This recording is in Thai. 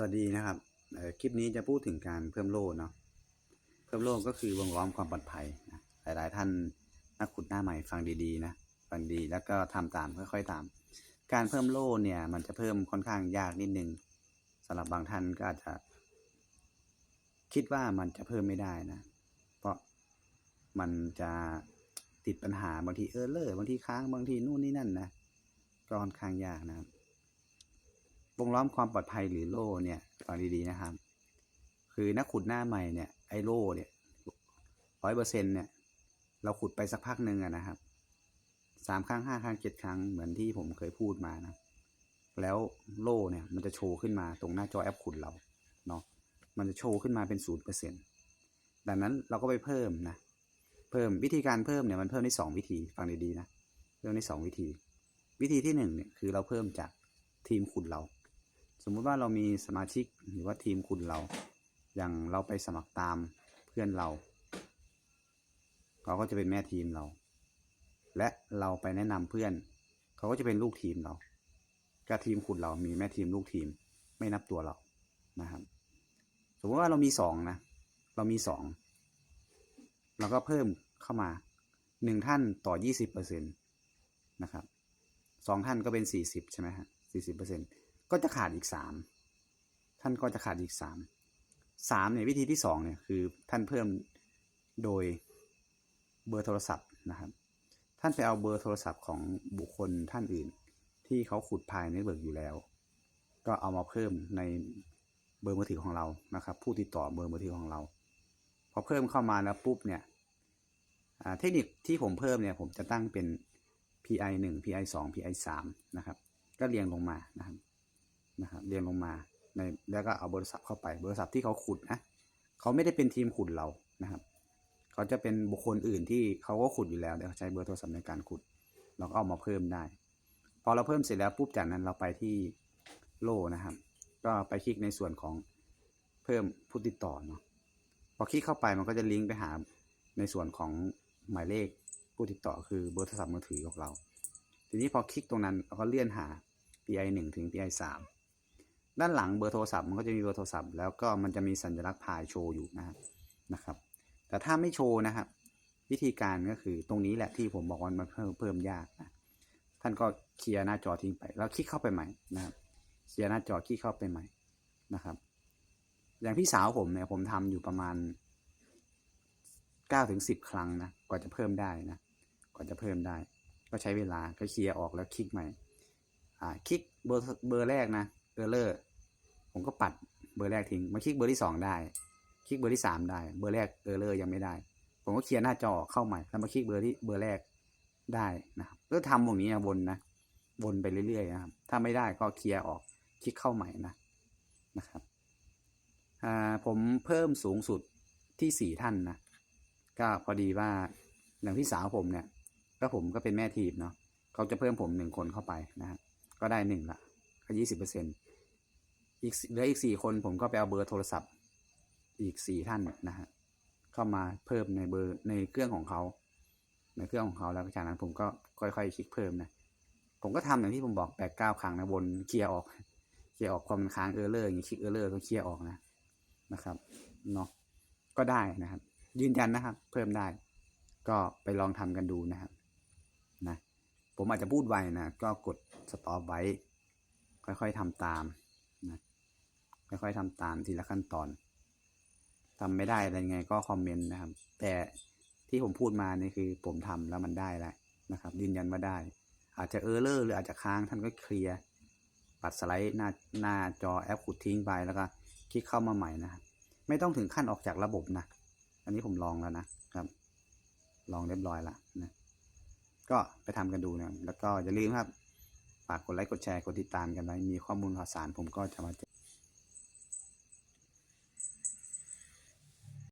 สวัสดีนะครับคลิปนี้จะพูดถึงการเพิ่มโล่เนาะเพิ่มโล่ก็คือวงล้อมความปลอดภัยนะหลายๆ ท่านนักขุดหน้าใหม่ฟังดีๆนะฟังดีแล้วก็ทำตามค่อยๆตาม การเพิ่มโล่เนี่ย มันจะเพิ่มค่อนข้างยากนิดนึงสำหรับบางท่านก็อาจจะ คิดว่ามันจะเพิ่มไม่ได้นะ เพราะมันจะติดปัญหาบางทีเออเลอร์บางทีค้างบางทีนู่นนี่นั่นนะก็ค่อนข้างยากนะครับ วงล้อมความปลอดภัยหรือโล่เนี่ยฟังดีๆนะครับ คือนักขุดหน้าใหม่เนี่ยไอ้โล่เนี่ยร้อยเปอร์เซ็นเนี่ย เราขุดไปสักพักหนึ่งนะครับสามครั้งห้าครั้งเจ็ดครั้งเหมือนที่ผมเคยพูดมานะ แล้วโล่เนี่ยมันจะโชว์ขึ้นมาตรงหน้าจอแอปขุดเราเนาะมันจะโชว์ขึ้นมาเป็นศูนย์เปอร์เซ็นดังนั้นเราก็ไปเพิ่มนะ เพิ่มวิธีการเพิ่มเนี่ยมันเพิ่มได้สองวิธีฟังดีๆนะ เพิ่มได้สองวิธี วิธีที่หนึ่งเนี่ยคือเราเพิ่มจากทีมขุดเรา มมุติว่าเรามีสมาชิกหรือว่าทีมคุณเรา อย่างเราไปสมัครตามเพื่อนเราเขาก็จะเป็นแม่ทีมเรา และเราไปแนะนำเพื่อน เขาก็จะเป็นลูกทีมเราก็ทีมคุณเรามีแม่ทีมลูกทีมไม่นับตัวเรานะครับ สมมติว่าเรามีสองนะ เรามีสองเราก็เพิ่มเข้ามาหนึ่งท่านต่อยี่สิบเปอร์เซ็นตนะครับสองท่านก็เป็นสี่สิบใช่ไหมฮะสี่สิบเปอร์เซ็นต์ ก็จะขาดอีกสามท่านก็จะขาดอีกสามสามเนี่ยวิธีที่สองเนี่ยคือท่านเพิ่มโดยเบอร์โทรศัพท์นะครับ ท่านไปเอาเบอร์โทรศัพท์ของบุคคลท่านอื่น ที่เขาขุดภายในเบิร์กอยู่แล้ว ก็เอามาเพิ่มในเบอร์มือถือของเรานะครับ ผู้ติดต่อเบอร์มือถือของเรา พอเพิ่มเข้ามาแล้วปุ๊บเนี่ยเทคนิคที่ผมเพิ่มเนี่ยผมจะตั้งเป็น PI 1 PI 2 PI 3นะครับ ก็เรียงลงมานะครับ นะครับเรียงลงมาในแล้วก็เอาเบอร์โทรศัพท์เข้าไปเบอร์โทรศัพท์ที่เขาขุดนะเขาไม่ได้เป็นทีมขุดเรานะครับเขาจะเป็นบุคคลอื่นที่เขาก็ขุดอยู่แล้วแต่เขาใช้เบอร์โทรศัพท์ในการขุด เราก็เอามาเพิ่มได้ พอเราเพิ่มเสร็จแล้วปุ๊บจากนั้นเราไปที่โล่นะครับ ก็ไปคลิกในส่วนของเพิ่มผู้ติดต่อเนาะพอคลิกเข้าไปมันก็จะลิงก์ไปหาในส่วนของหมายเลขผู้ติดต่อคือเบอร์โทรศัพท์มือถือของเรา ทีนี้พอคลิกตรงนั้นเราก็เลื่อนหา PI 1ถึง PI 3 ด้านหลังเบอร์โทรศัพท์มันก็จะมีเบอร์โทรศัพท์แล้วก็มันจะมีสัญลักษณ์พายโชว์อยู่นะครับนะครับ แต่ถ้าไม่โชว์นะครับ วิธีการก็คือตรงนี้แหละที่ผมบอกว่ามันเพิ่มเพิ่มยากนะท่านก็เคลียร์หน้าจอทิ้งไป แล้วคลิกเข้าไปใหม่นะครับเคลียร์หน้าจอคลิกเข้าไปใหม่นะครับ อย่างพี่สาวผมเนี่ยผมทำอยู่ประมาณเก้าถึงสิบครั้งนะกว่าจะเพิ่มได้นะกว่าจะเพิ่มได้ ก็ใช้เวลาก็เคลียร์ออกแล้วคลิกใหม่อ่าคลิกเบอร์เบอร์แรกนะเออร์เลอร์ ผมก็ปัดเบอร์แรกทิ้งมาคลิกเบอร์ที่สองได้ คลิกเบอร์ที่สามได้ เบอร์แรกเออร์เลอร์ยังไม่ได้ ผมก็เคลียร์หน้าจอเข้าใหม่แล้วมาคลิกเบอร์ที่เบอร์แรกได้นะครับก็ทำอย่างนี้วนนะวนไปเรื่อยๆนะครับ ถ้าไม่ได้ก็เคลียร์ออกคลิกเข้าใหม่นะนะครับผมเพิ่มสูงสุดที่สี่ท่านนะก็พอดีว่าอย่างพี่สาวผมเนี่ยก็ผมก็เป็นแม่ทีมเนาะเขาจะเพิ่มผมหนึ่งคนเข้าไปนะฮะก็ได้หนึ่งละก็ยี่สิบเปอร์เซ็นต์ อีกเหลืออีกสี่คนผมก็ไปเอาเบอร์โทรศัพท์ อีกสี่ท่านนะฮะเข้ามาเพิ่มในเบอร์ในเครื่องของเขาในเครื่องของเขาแล้วจากนั้นผมก็ค่อยๆคลิกเพิ่มนะผมก็ทำอย่างที่ผมบอกแปดเก้าครั้งนะวนเคลียร์ออกเคลียร์ออกความค้างเออร์เลอร์อย่างนี้คลิกเออร์เลอร์ก็เคลียร์ออกนะนะครับเนาะก็ได้นะครับ ยืนยันนะครับ เพิ่มได้ ก็ไปลองทำกันดูนะครับนะผมอาจจะพูดไวนะก็กดสต็อปไว้ ค่อยๆทำตาม ค่อยๆทำตามทีละขั้นตอนทำไม่ได้อะไรไงก็คอมเมนต์นะครับ แต่ที่ผมพูดมานี่คือผมทำแล้วมันได้แล้วนะครับ ยืนยันว่าได้ อาจจะเออร์เลอร์หรืออาจจะค้างท่านก็เคลียร์ปัดสไลด์หน้าหน้าจอแอปขุดทิ้งไปแล้วก็คลิกเข้ามาใหม่นะครับไม่ต้องถึงขั้นออกจากระบบนะ อันนี้ผมลองแล้วนะครับ ลองเรียบร้อยแล้วนะ ก็ไปทำกันดูนะ แล้วก็อย่าลืมครับ ฝากกดไลค์ กดแชร์ กดติดตามกันไว้ มีข้อมูลข่าวสารผมก็จะมา